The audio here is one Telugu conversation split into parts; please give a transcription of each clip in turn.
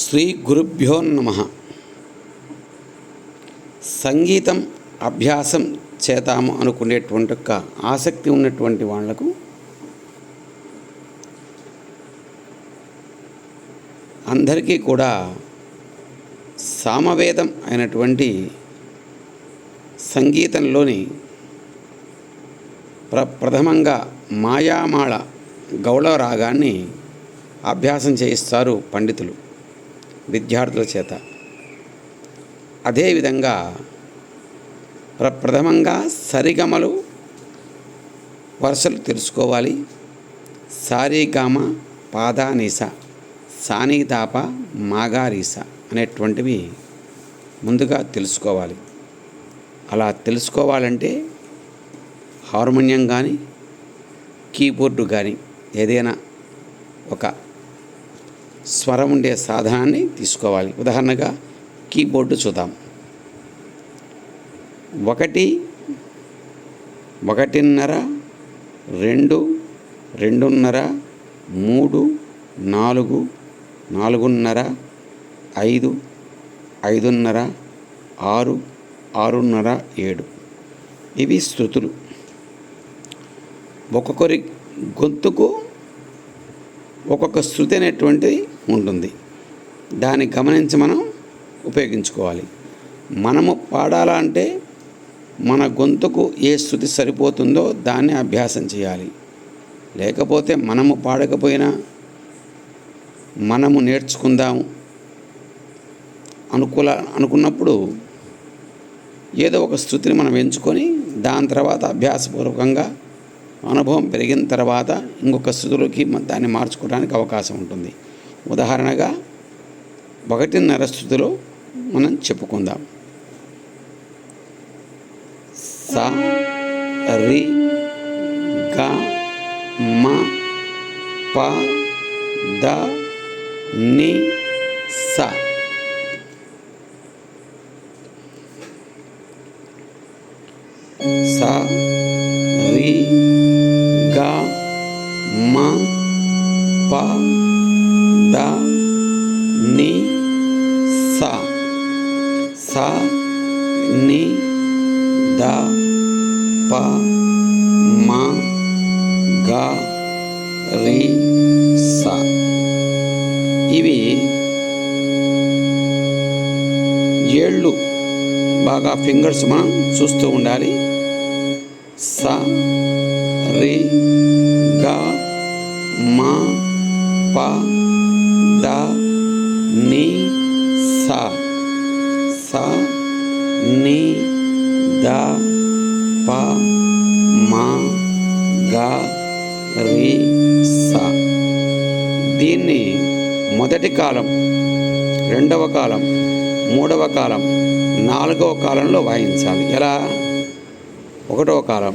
శ్రీ గురుభ్యో నమ. సంగీతం అభ్యాసం చేతాము అనుకునేటువంటి యొక్క ఆసక్తి ఉన్నటువంటి వాళ్ళకు అందరికీ కూడా సామవేదం అయినటువంటి సంగీతంలోని ప్ర ప్రథమంగా మాయామాళ గౌళ రాగాన్ని అభ్యాసం చేయిస్తారు పండితులు. విద్యార్థుల చేత. అదేవిధంగా ప్ర ప్రథమంగా సరిగమలు వరుసలు తెలుసుకోవాలి. సారీగామ పాదానీస సానీతాప మాగారీస అనేటువంటివి ముందుగా తెలుసుకోవాలి. అలా తెలుసుకోవాలంటే హార్మోనియం కానీ కీబోర్డు కానీ ఏదైనా ఒక స్వరం ఉండే సాధనాన్ని తీసుకోవాలి. ఉదాహరణగా కీబోర్డు చూద్దాం. ఒకటి ఒకటిన్నర రెండు రెండున్నర మూడు నాలుగు నాలుగున్నర ఐదు ఐదున్నర ఆరు ఆరున్నర ఏడు. ఇవి శృతులు ఒక్కొక్కరి గొంతుకు ఒక్కొక్క శృతి అనేటువంటిది ఉంటుంది. దాన్ని గమనించి మనం ఉపయోగించుకోవాలి. మనము పాడాలంటే మన గొంతుకు ఏ స్థుతి సరిపోతుందో దాన్ని అభ్యాసం చేయాలి. లేకపోతే మనము పాడకపోయినా మనము నేర్చుకుందాము అనుకూల అనుకున్నప్పుడు ఏదో ఒక స్థుతిని మనం ఎంచుకొని దాని తర్వాత అభ్యాసపూర్వకంగా అనుభవం పెరిగిన తర్వాత ఇంకొక స్థుతులకి దాన్ని మార్చుకోవడానికి అవకాశం ఉంటుంది. ఉదాహరణగా ఒకటిన్నర స్థుతిలో మనం చెప్పుకుందాం. స రి గ మ ప ద ని స. స రి స స ని ద ప మ గ రి స. ఇవి ఏళ్ళు బాగా ఫింగర్స్ మనం చూస్తూ ఉండాలి. స రి గ మ ప ద ని స స ని ద ప మ గ రి స. దీన్ని మొదటి కాలం రెండవ కాలం మూడవ కాలం నాలుగవ కాలంలో వాయించాలి. ఎలా? ఒకటవ కాలం.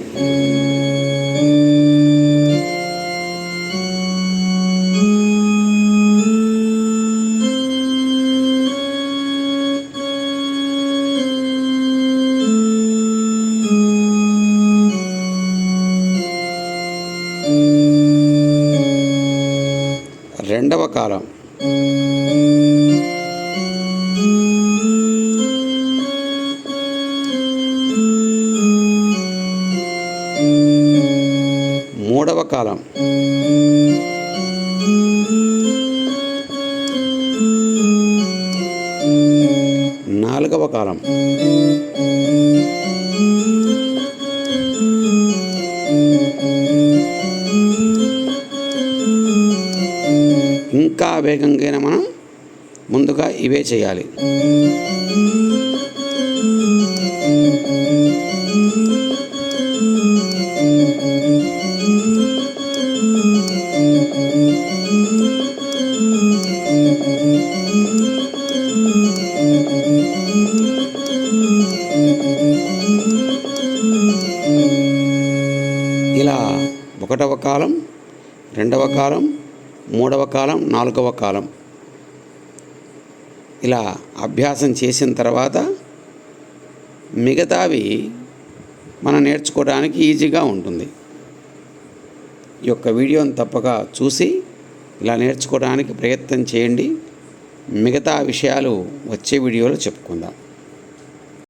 రెండవ కాలం. మూడవ కాలం. నాలుగవ కాలం. వేగంగా మనం ముందుగా ఇవే చేయాలి. ఇలా ఒకటవ కాలం రెండవ కాలం మూడవ కాలం నాలుగవ కాలం. ఇలా అభ్యాసం చేసిన తర్వాత మిగతావి మనం నేర్చుకోవడానికి ఈజీగా ఉంటుంది. ఈ యొక్క వీడియోని తప్పక చూసి ఇలా నేర్చుకోవడానికి ప్రయత్నం చేయండి. మిగతా విషయాలు వచ్చే వీడియోలో చెప్పుకుందాం.